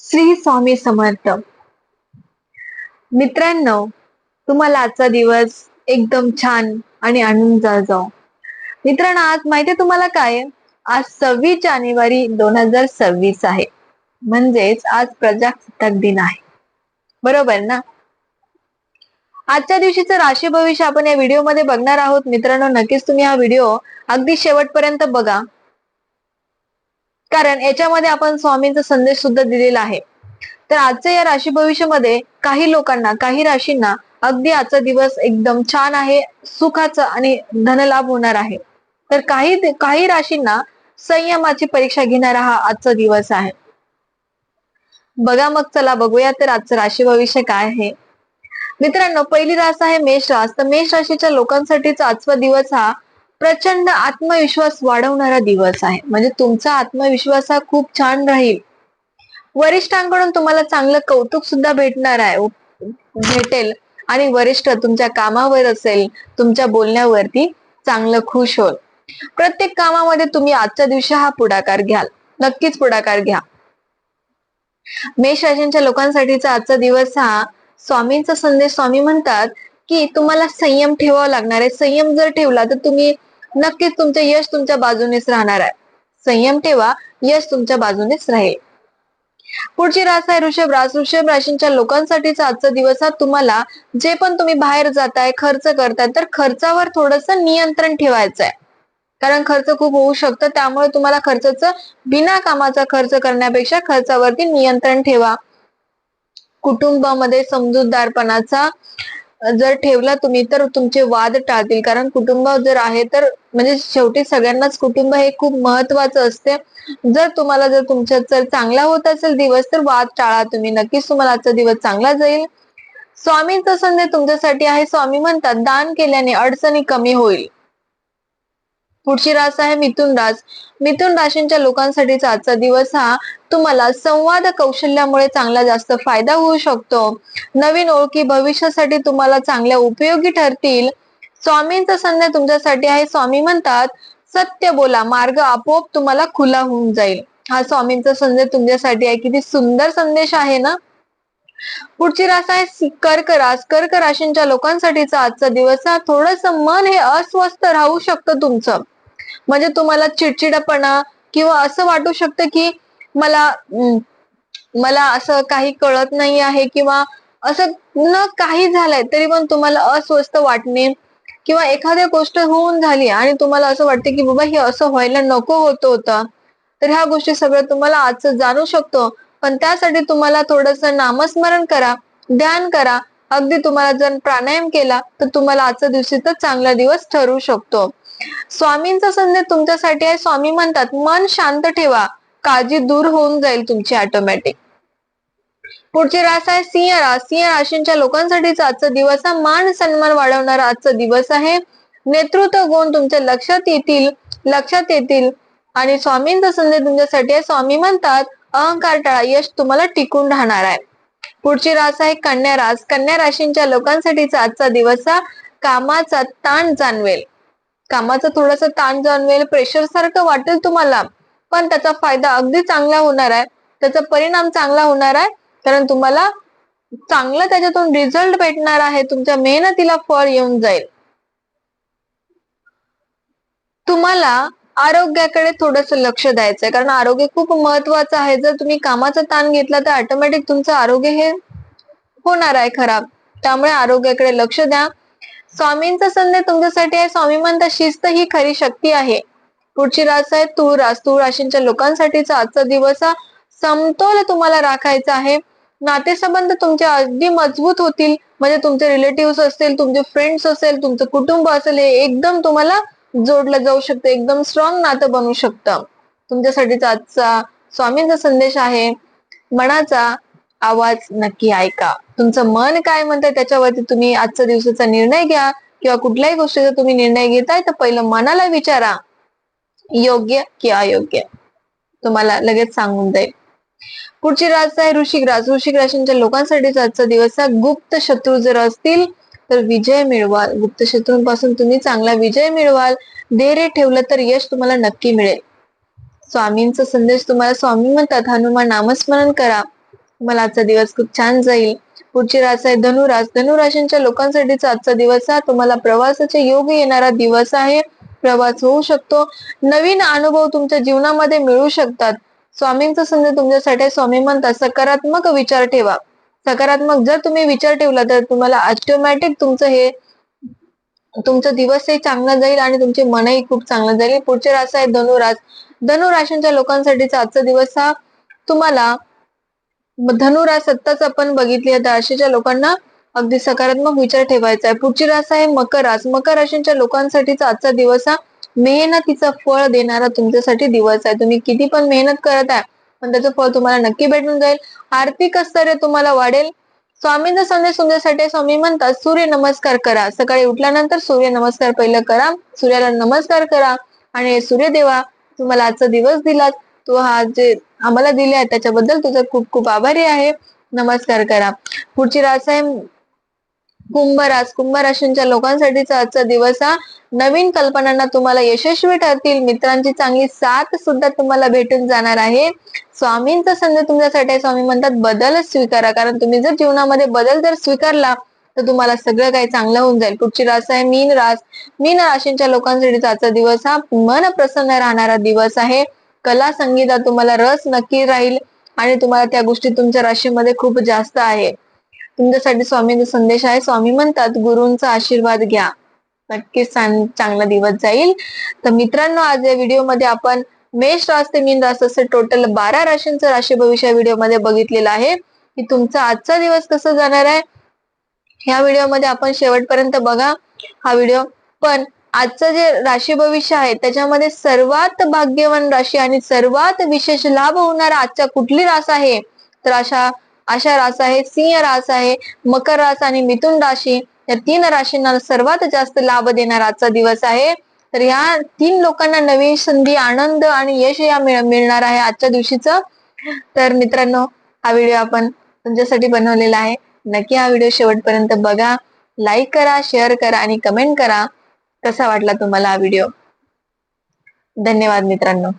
श्री स्वामी समर्थ. मित्रांनो तुम्हाला आजचा दिवस एकदम छान आणि आनंदाचा जाऊ मित्रांनो आज माहितीये तुम्हाला काय? आज सव्वीस जानेवारी दोन हजार सव्वीस आहे. म्हणजेच आज प्रजासत्ताक दिन आहे. बरोबर ना? आजच्या दिवशीचं राशी भविष्य आपण या व्हिडिओमध्ये बघणार आहोत. मित्रांनो नक्कीच तुम्ही हा व्हिडिओ अगदी शेवटपर्यंत बघा. कारण याच्यामध्ये आपण स्वामींचा संदेश सुद्धा दिलेला आहे. तर आजच्या या राशी भविष्यामध्ये काही लोकांना काही राशींना अगदी आजचा दिवस एकदम छान आहे सुखाचा आणि धनलाभ होणार आहे. तर काही काही राशींना संयमाची परीक्षा घेणारा हा आजचा दिवस आहे. बघा मग चला बघूया तर आजचं राशी भविष्य काय आहे. मित्रांनो पहिली रास आहे मेष रास. तर मेष राशीच्या लोकांसाठीचा आजचा दिवस हा प्रचंड आत्मविश्वास वाढवणारा दिवस आहे. म्हणजे तुमचा आत्मविश्वास हा खूप छान राहील. वरिष्ठांकडून तुम्हाला चांगलं कौतुक सुद्धा भेटणार आहे. भेटेल. आणि वरिष्ठ तुमच्या कामावर असेल तुमच्या बोलण्यावरती चांगलं खुश होल. प्रत्येक कामामध्ये तुम्ही आजच्या दिवशी हा पुढाकार घ्याल. नक्कीच पुढाकार घ्या. मेष राशींच्या लोकांसाठीचा आजचा दिवस हा स्वामींचा संदेश स्वामी म्हणतात की तुम्हाला संयम ठेवावा लागणार आहे. संयम जर ठेवला तर तुम्ही नक्कीच तुमचे यश तुमच्या बाजूनेच राहणार आहे. संयम ठेवा यश तुमच्या बाजूनेच राहील. पुढची रास आहे ऋषभ रास. ऋषभ राशींच्या लोकांसाठीचा आजचा दिवस हा तुम्हाला जे पण तुम्ही बाहेर जाताय खर्च करताय तर खर्चावर थोडस नियंत्रण ठेवायचं आहे. कारण खर्च खूप होऊ शकतं त्यामुळे तुम्हाला खर्चाचं बिना कामाचा खर्च करण्यापेक्षा खर्चावरती नियंत्रण ठेवा. कुटुंबामध्ये समजूतदारपणाचा जर ठेवला तुम्ही तर तुमचे वाद टाळतील. कारण कुटुंब जर आहे तर म्हणजे शेवटी सगळ्यांनाच कुटुंब हे खूप महत्वाचं असते. जर तुम्हाला जर तुमच्या जर चांगला होत असेल दिवस तर वाद टाळा तुम्ही. नक्कीच तुम्हाला आजचा दिवस चांगला जाईल. स्वामींचा संदेश तुमच्यासाठी आहे. स्वामी म्हणतात दान केल्याने अडचणी कमी होईल. पुढची रास आहे मिथुन रास मिथुन राशींच्या लोकांसाठीचा आजचा दिवस हा तुम्हाला संवाद कौशल्यामुळे चांगला जास्त फायदा होऊ शकतो. नवीन ओळखी भविष्यासाठी तुम्हाला चांगल्या उपयोगी ठरतील. स्वामींचा संदेश तुमच्यासाठी आहे. स्वामी म्हणतात सत्य बोला मार्ग आपोआप तुम्हाला खुला होऊन जाईल. हा स्वामींचा संदेश तुमच्यासाठी आहे. किती सुंदर संदेश आहे ना? पुढची रास आहे कर्क रास कर्क राशींच्या लोकांसाठीचा आजचा दिवस हा थोडस मन हे अस्वस्थ राहू शकतं तुमचं. म्हणजे तुम्हाला चिडचिडपणा किंवा असं वाटू शकतं की मला मला असं काही कळत नाही आहे किंवा असं न काही झालंय तरी पण तुम्हाला अस्वस्थ वाटणे किंवा एखाद्या गोष्ट होऊन झाली आणि तुम्हाला असं वाटतं की बाबा हे असं व्हायला नको होत होतं. तर ह्या गोष्टी सगळ्या तुम्हाला आजचं जाणू शकतो. पण त्यासाठी तुम्हाला थोडस नामस्मरण करा ध्यान करा. अगदी तुम्हाला जर प्राणायाम केला तर तुम्हाला आजच्या दिवशी तर चांगला दिवस ठरू शकतो. स्वामींचा संदेश तुमच्यासाठी आहे. स्वामी म्हणतात मन शांत ठेवा. काळजी दूर होऊन जाईल तुमची ऑटोमॅटिक पुढची रास आहे सिंह रास. सिंह राशींच्या लोकांसाठीचा आजचा दिवस हा मान सन्मान वाढवणारा आजचा दिवस आहे. नेतृत्व गुण तुमच्या लक्षात येतील लक्षात येतील. आणि स्वामींचा संदेश तुमच्यासाठी आहे. स्वामी म्हणतात अहंकार टाळा यश तुम्हाला टिकून राहणार आहे. पुढची रास आहे कन्या रास. कन्या राशींच्या लोकांसाठीचा आजचा दिवस हा कामाचा ताण जाणवेल. कामाचा थोडासा ताण जाणवेल प्रेशर सारखं वाटेल तुम्हाला. पण त्याचा फायदा अगदी चांगला होणार आहे. त्याचा परिणाम चांगला होणार आहे. कारण तुम्हाला चांगलं त्याच्यातून रिझल्ट भेटणार आहे. तुमच्या मेहनतीला फळ येऊन जाईल. तुम्हाला आरोग्याकडे थोडस लक्ष द्यायचंय कारण आरोग्य खूप महत्वाचं आहे. जर तुम्ही कामाचा ताण घेतला तर ऑटोमॅटिक तुमचं आरोग्य हे होणार आहे खराब. त्यामुळे आरोग्याकडे लक्ष द्या. स्वामींचा संदेश तुमच्यासाठी आहे. स्वामी म्हणतात शिस्त ही खरी शक्ती आहे. पुढची रास आहे तूळ रास तूळ राशींच्या लोकांसाठीचा आजचा दिवस हा समतोल तुम्हाला राखायचा आहे. नातेसंबंध तुमचे अगदी मजबूत होतील. म्हणजे तुमचे रिलेटिव्ह असतील तुमचे फ्रेंड्स असेल तुमचं कुटुंब असेल हे एकदम तुम्हाला जोडलं जाऊ शकतं. एकदम स्ट्रॉंग नातं बनू शकतं. तुमच्यासाठीचा आजचा स्वामींचा संदेश आहे. मनाचा आवाज नक्की ऐका. तुमचं मन काय म्हणतंय त्याच्यावरती तुम्ही आजच्या दिवसाचा निर्णय घ्या किंवा कुठल्याही गोष्टीचा तुम्ही निर्णय घेताय तर पहिलं मनाला विचारा. योग्य कि अयोग्य? तुम्हाला लगेच सांगून जाईल पुढची रास आहे ऋषिक रास ऋषिक राशींच्या लोकांसाठीचा आजचा दिवस आहे गुप्त शत्रू जर असतील तर विजय मिळवाल. गुप्त शत्रूंपासून तुम्ही चांगला विजय मिळवाल. धैर्य ठेवलं तर यश तुम्हाला नक्की मिळेल. स्वामींचा संदेश तुम्हाला स्वामी म्हणतात. हनुमान नामस्मरण करा. मला आजचा दिवस खूप छान जाईल. पुढची रास आहे धनुरास धनुराशींच्या लोकांसाठीचा आजचा दिवस हा तुम्हाला प्रवासाचे योग येणारा दिवस आहे. प्रवास होऊ शकतो. नवीन अनुभव तुमच्या जीवनामध्ये मिळू शकतात. स्वामींचा संदेश तुमच्यासाठी स्वामी म्हणतात सकारात्मक विचार ठेवा. सकारात्मक जर तुम्ही विचार ठेवला तर तुम्हाला ऑटोमॅटिक तुमचं हे तुमचा दिवसही चांगला जाईल आणि तुमचे मनही खूप चांगलं जाईल. पुढचे रास आहे धनुरास धनुराशींच्या लोकांसाठीचा आजचा दिवस हा तुम्हाला धनुरास सत्ताच आपण बघितली आहे राशीच्या लोकांना अगदी सकारात्मक विचार ठेवायचा आहे. पुढची रास आहे मकर रास मकर राशींच्या लोकांसाठीचा आजचा दिवस हा मेहनतीचा फळ देणारा तुमच्यासाठी दिवस आहे. तुम्ही किती पण मेहनत करत आहे पण त्याचं फळ तुम्हाला नक्की भेटून जाईल. आर्थिक स्तर्य तुम्हाला वाढेल. स्वामींचा संदेश तुमच्यासाठी स्वामी म्हणतात सूर्य नमस्कार करा. सकाळी उठल्यानंतर सूर्य नमस्कार पहिलं करा. सूर्याला नमस्कार करा. आणि सूर्यदेवा तुम्हाला आजचा दिवस दिलात. तू हा जे आम्हाला दिले आहे त्याच्याबद्दल तुझा खूप खूप आभारी आहे. नमस्कार करा. पुढची रास आहे कुंभ रास कुंभ राशींच्या लोकांसाठीचा आजचा दिवस हा. नवीन कल्पनांना तुम्हाला यशस्वी ठरतील. मित्रांची चांगली साथ सुद्धा तुम्हाला भेटून जाणार आहे. स्वामींचा संदेश तुमच्यासाठी स्वामी म्हणतात बदल स्वीकारा. कारण तुम्ही जर जीवनामध्ये बदल जर स्वीकारला तर तुम्हाला सगळं काही चांगलं होऊन जाईल. पुढची रास आहे मीन रास मीन राशींच्या लोकांसाठीचा आजचा दिवस हा मन प्रसन्न राहणारा दिवस आहे. कला संगीतात तुम्हाला रस नक्की राहील आणि तुम्हाला त्या गोष्टी तुमच्या राशीमध्ये खूप जास्त आहे. तुमच्यासाठी स्वामींचा संदेश आहे. स्वामी म्हणतात गुरूंचा आशीर्वाद घ्या. नक्कीच चांगला दिवस जाईल. तर मित्रांनो आज या व्हिडिओमध्ये आपण मेष रास ते मीन रास असे टोटल बारा राशींचं राशी भविष्य व्हिडिओमध्ये बघितलेलं आहे. की तुमचा आजचा दिवस कसा जाणार आहे? ह्या व्हिडिओमध्ये आपण शेवटपर्यंत बघा हा व्हिडिओ. पण आजचं जे राशी भविष्य आहे त्याच्यामध्ये सर्वात भाग्यवान राशी आणि सर्वात विशेष लाभ होणारा आजच्या कुठली रास आहे? तर अशा अशा रास आहे सिंह रास आहे मकर रास आणि मिथुन राशी. या तीन राशींना सर्वात जास्त लाभ देणारा आजचा दिवस आहे. तर या तीन लोकांना नवीन संधी आनंद आणि यश या मिळणार आहे आजच्या दिवशीच. तर मित्रांनो हा व्हिडिओ आपण तुमच्यासाठी बनवलेला आहे. नक्की हा व्हिडिओ शेवटपर्यंत बघा. लाईक करा शेअर करा आणि कमेंट करा. कसा वाटला तुम्हाला हा व्हिडिओ धन्यवाद मित्रांनो.